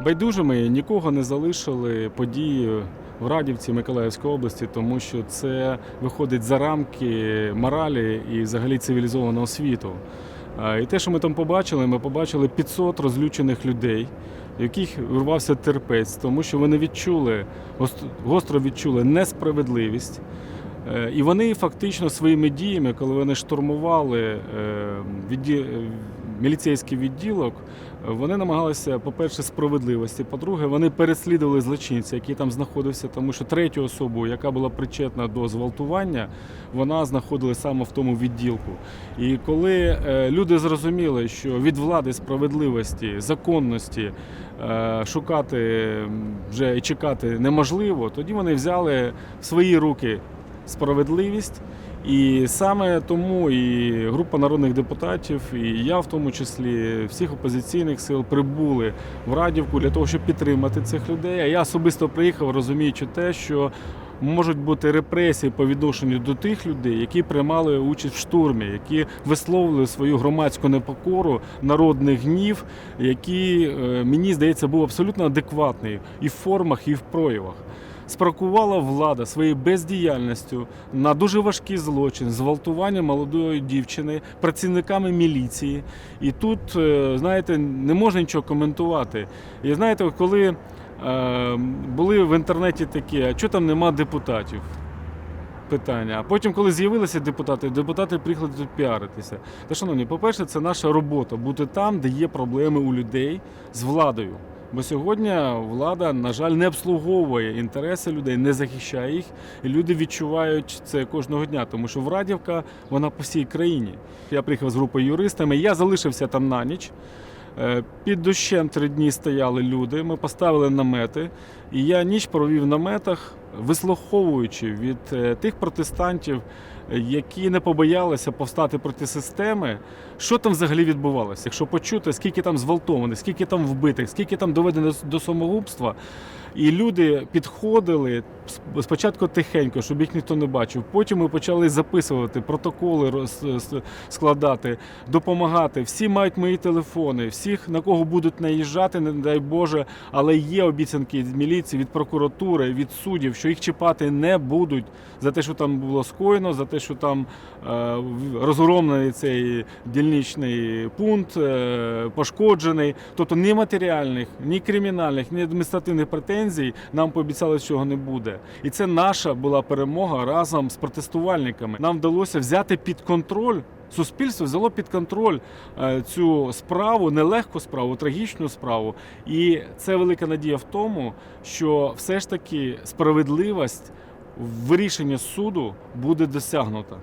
Байдужими нікого не залишили події в Радівці Миколаївської області, тому що це виходить за рамки моралі і взагалі цивілізованого світу. І те, що ми там побачили, ми побачили 500 розлючених людей, в яких вирвався терпець, тому що вони відчули, гост- гостро відчули несправедливість. Е, І вони фактично своїми діями, коли вони штурмували е, міліцейський відділок, вони намагалися, по-перше, справедливості. По-друге, вони переслідували злочинця, який там знаходився, тому що третю особу, яка була причетна до зґвалтування, вона знаходилася саме в тому відділку. І коли е, люди зрозуміли, що від влади справедливості, законності е, шукати вже і чекати неможливо, тоді вони взяли в свої руки справедливість. І саме тому і група народних депутатів, і я в тому числі всіх опозиційних сил прибули в Радівку для того, щоб підтримати цих людей. А я особисто приїхав, розуміючи те, що можуть бути репресії по відношенню до тих людей, які приймали участь в штурмі, які висловлювали свою громадську непокору, народний гнів, який, е, мені здається, був абсолютно адекватний і в формах, і в проявах. Спракувала влада своєю бездіяльністю на дуже важкий злочин, зґвалтування молодої дівчини працівниками міліції. І тут, е, знаєте, не можна нічого коментувати. І знаєте, коли е, були в інтернеті такі, а чого там нема депутатів? Питання. А потім, коли з'явилися депутати, депутати приїхали тут піаритися. Та шановні, по-перше, це наша робота бути там, де є проблеми у людей з владою. Бо сьогодні влада, на жаль, не обслуговує інтереси людей, не захищає їх, і люди відчувають це кожного дня, тому що Врадівка вона по всій країні. Я приїхав з групою юристами, я залишився там на ніч. Е, Під дощем три дні стояли люди. Ми поставили намети, і я ніч провів в наметах, вислуховуючи від е, тих протестантів, які не побоялися повстати проти системи, що там взагалі відбувалося. Якщо почути, скільки там зґвалтованих, скільки там вбитих, скільки там доведено до самогубства. І люди підходили спочатку тихенько, щоб їх ніхто не бачив. Потім ми почали записувати протоколи, складати, допомагати. Всі мають мої телефони, всіх на кого будуть наїжджати, не дай Боже, але є обіцянки від міліції, від прокуратури, від суддів, що їх чіпати не будуть за те, що там було скоєно, за те, що там е, розгромлений цей дільничний пункт, е, пошкоджений. Тобто ні матеріальних, ні кримінальних, ні адміністративних претензій нам пообіцяли, що цього не буде. І це наша була перемога разом з протестувальниками. Нам вдалося взяти під контроль. Суспільство взяло під контроль е, цю справу, нелегку справу, трагічну справу. І це велика надія в тому, що все ж таки справедливість в вирішенні суду буде досягнута.